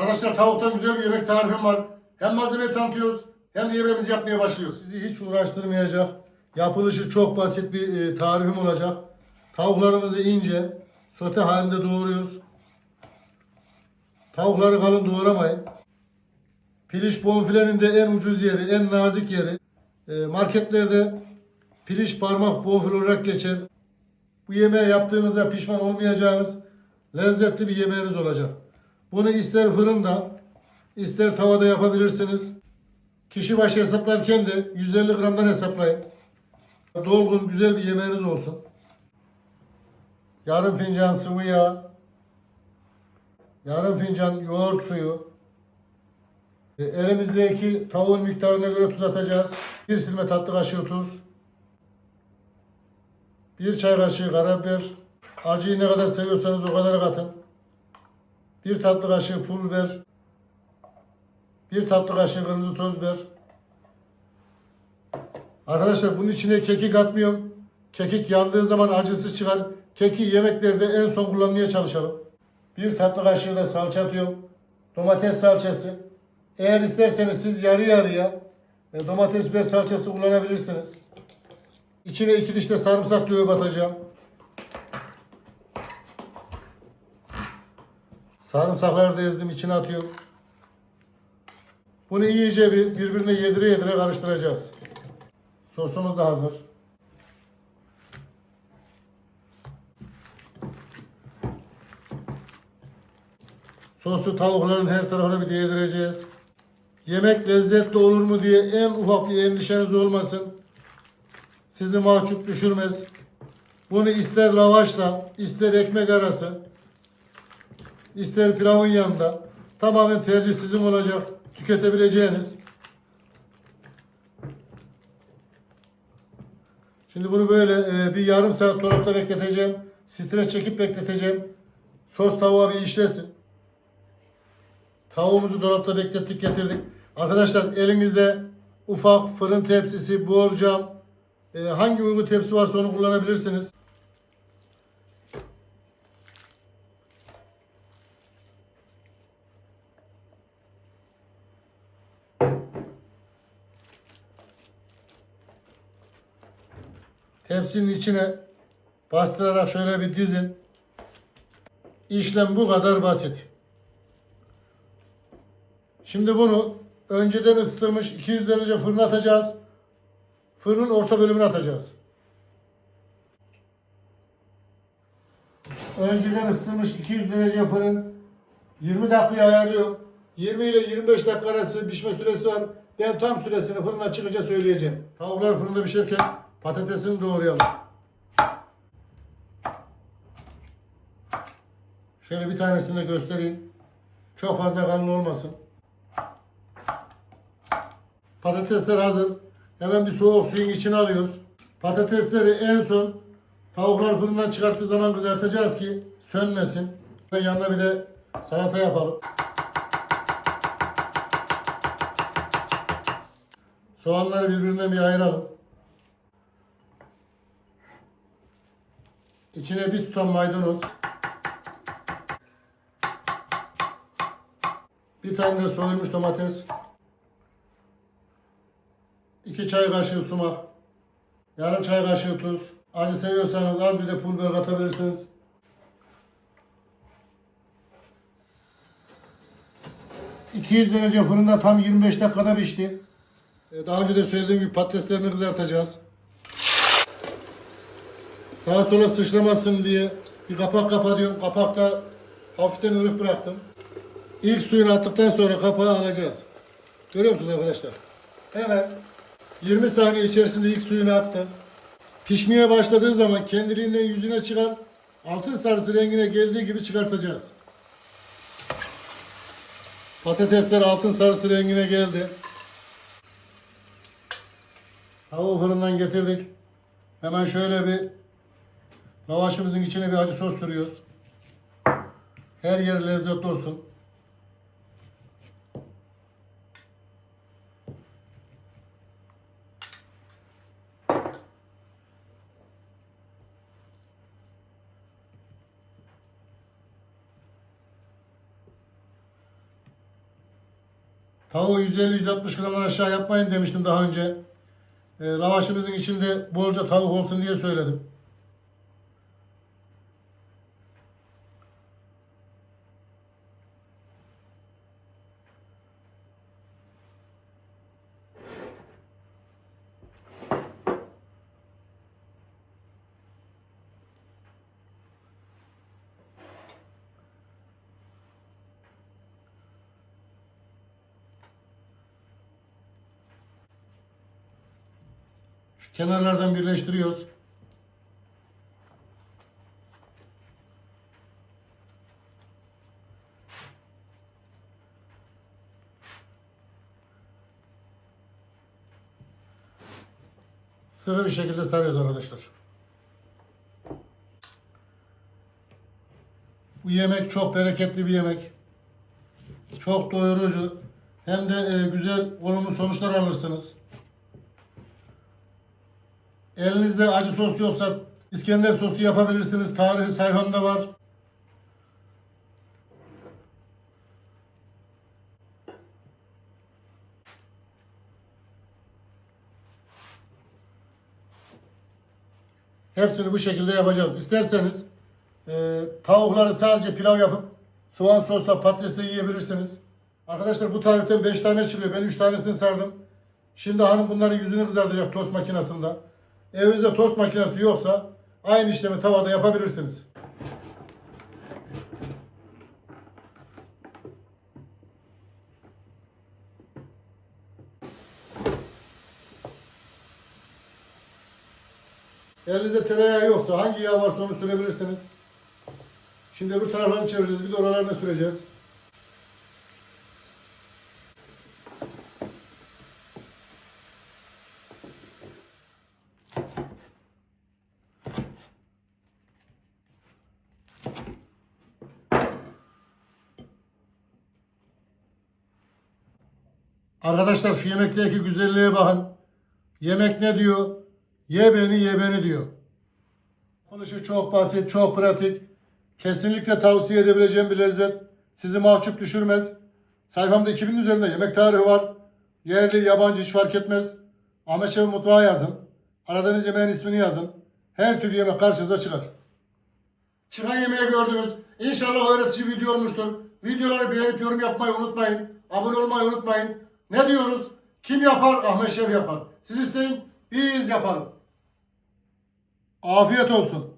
Arkadaşlar tavuktan güzel bir yemek tarifim var. Hem malzemeyi tanıtıyoruz hem de yemeğimizi yapmaya başlıyoruz. Sizi hiç uğraştırmayacak. Yapılışı çok basit bir e, tarifim olacak. Tavuklarımızı ince sote halinde doğruyoruz. Tavukları kalın doğramayın. Piliç bonfilenin de en ucuz yeri, en nazik yeri. E, marketlerde piliç parmak bonfile olarak geçer. Bu yemeği yaptığınızda pişman olmayacağınız lezzetli bir yemeğiniz olacak. Bunu ister fırında, ister tavada yapabilirsiniz. Kişi başı hesaplarken de 150 gramdan hesaplayın. Dolgun güzel bir yemeğiniz olsun. Yarım fincan sıvı yağ, yarım fincan yoğurt suyu, elimizdeki tavuğun miktarına göre tuz atacağız. Bir silme tatlı kaşığı tuz, bir çay kaşığı karabiber, acıyı ne kadar seviyorsanız o kadar katın. Bir tatlı kaşığı pul biber, bir tatlı kaşığı kırmızı toz biber. Arkadaşlar bunun içine kekik atmıyorum. Kekik yandığı zaman acısı çıkar. Keki yemeklerde en son kullanmaya çalışalım. Bir tatlı kaşığı da salça atıyorum. Domates salçası. Eğer isterseniz siz yarı yarıya e, domates biber salçası kullanabilirsiniz. İçine iki diş de sarımsak dövüp atacağım. Sarımsakları da ezdim içine atıyorum. Bunu iyice bir birbirine yedire yedire karıştıracağız. Sosumuz da hazır. Sosu tavukların her tarafına bir yedireceğiz. Yemek lezzetli olur mu diye en ufak bir endişeniz olmasın. Sizi mahcup düşürmez. Bunu ister lavaşla, ister ekmek arası, ister pilavın yanında tamamen tercih sizin olacak. Tüketebileceğiniz. Şimdi bunu böyle e, bir yarım saat dolapta bekleteceğim. Stres çekip bekleteceğim. Sos tavuğa bir işlesin. Tavuğumuzu dolapta beklettik getirdik. Arkadaşlar elinizde ufak fırın tepsisi, borcam, e, hangi uygun tepsi varsa onu kullanabilirsiniz. Tepsinin içine bastırarak şöyle bir dizin. İşlem bu kadar basit. Şimdi bunu önceden ısıtılmış 200 derece fırına atacağız. Fırının orta bölümüne atacağız. Önceden ısıtılmış 200 derece fırın 20 dakikaya ayarlıyor. 20 ile 25 dakika arası pişme süresi var. Ben tam süresini fırına çıkınca söyleyeceğim. Tavuklar fırında pişerken patatesini doğrayalım. Şöyle bir tanesini de göstereyim. Çok fazla kanlı olmasın. Patatesler hazır. Hemen bir soğuk suyun içine alıyoruz. Patatesleri en son tavuklar fırından çıkarttığı zaman kızartacağız ki sönmesin. Ve yanına bir de salata yapalım. Soğanları birbirinden bir ayıralım. İçine bir tutam maydanoz. Bir tane de soyulmuş domates. 2 çay kaşığı sumak. Yarım çay kaşığı tuz. Acı seviyorsanız az bir de pul biber katabilirsiniz. ...200 derece fırında tam 25 dakikada pişti. Ee, Daha önce de söylediğim gibi patateslerini kızartacağız. Sağa sola sıçramasın diye bir kapak kapatıyorum. Kapakta hafiften ılık bıraktım. İlk suyunu attıktan sonra kapağı alacağız. Görüyor musunuz arkadaşlar? Hemen 20 saniye içerisinde ilk suyunu attım. Pişmeye başladığı zaman kendiliğinden yüzüne çıkar. Altın sarısı rengine geldiği gibi çıkartacağız. Patatesler altın sarısı rengine geldi. Tavuğu fırından getirdik. Hemen şöyle bir lavaşımızın içine bir acı sos sürüyoruz. Her yer lezzetli olsun. Tavuğu 150-160 gramdan aşağı yapmayın demiştim daha önce. E, lavaşımızın içinde bolca tavuk olsun diye söyledim. Şu kenarlardan birleştiriyoruz. Sıvı bir şekilde sarıyoruz arkadaşlar. Bu yemek çok bereketli bir yemek. Çok doyurucu. Hem de e, güzel olumlu sonuçlar alırsınız. Elinizde acı sos yoksa İskender sosu yapabilirsiniz. Tarihi sayfamda var. Hepsini bu şekilde yapacağız. İsterseniz e, tavukları sadece pilav yapıp soğan sosla patatesle yiyebilirsiniz. Arkadaşlar bu tariften 5 tane çıkıyor. Ben 3 tanesini sardım. Şimdi hanım bunların yüzünü kızartacak tost makinesinde. Evinizde tost makinesi yoksa aynı işlemi tavada yapabilirsiniz. Elinizde tereyağı yoksa hangi yağ varsa onu sürebilirsiniz. Şimdi öbür taraflarını çevireceğiz. Bir de oralarını süreceğiz. Arkadaşlar şu yemekteki güzelliğe bakın. Yemek ne diyor? Ye beni ye beni diyor. Yapılışı çok basit, çok pratik. Kesinlikle tavsiye edebileceğim bir lezzet. Sizi mahcup düşürmez. Sayfamda 2000 üzerinde yemek tarihi var. Yerli, yabancı hiç fark etmez. Ahmet Şef Mutfağı yazın. Aradığınız yemeğin ismini yazın. Her türlü yemek karşınıza çıkar. Çıkan yemeği gördünüz. İnşallah öğretici video olmuştur. Videoları beğenip yorum yapmayı unutmayın. Abone olmayı unutmayın. Ne diyoruz? Kim yapar? Ahmet Şef yapar. Siz isteyin, biz yaparız. Afiyet olsun.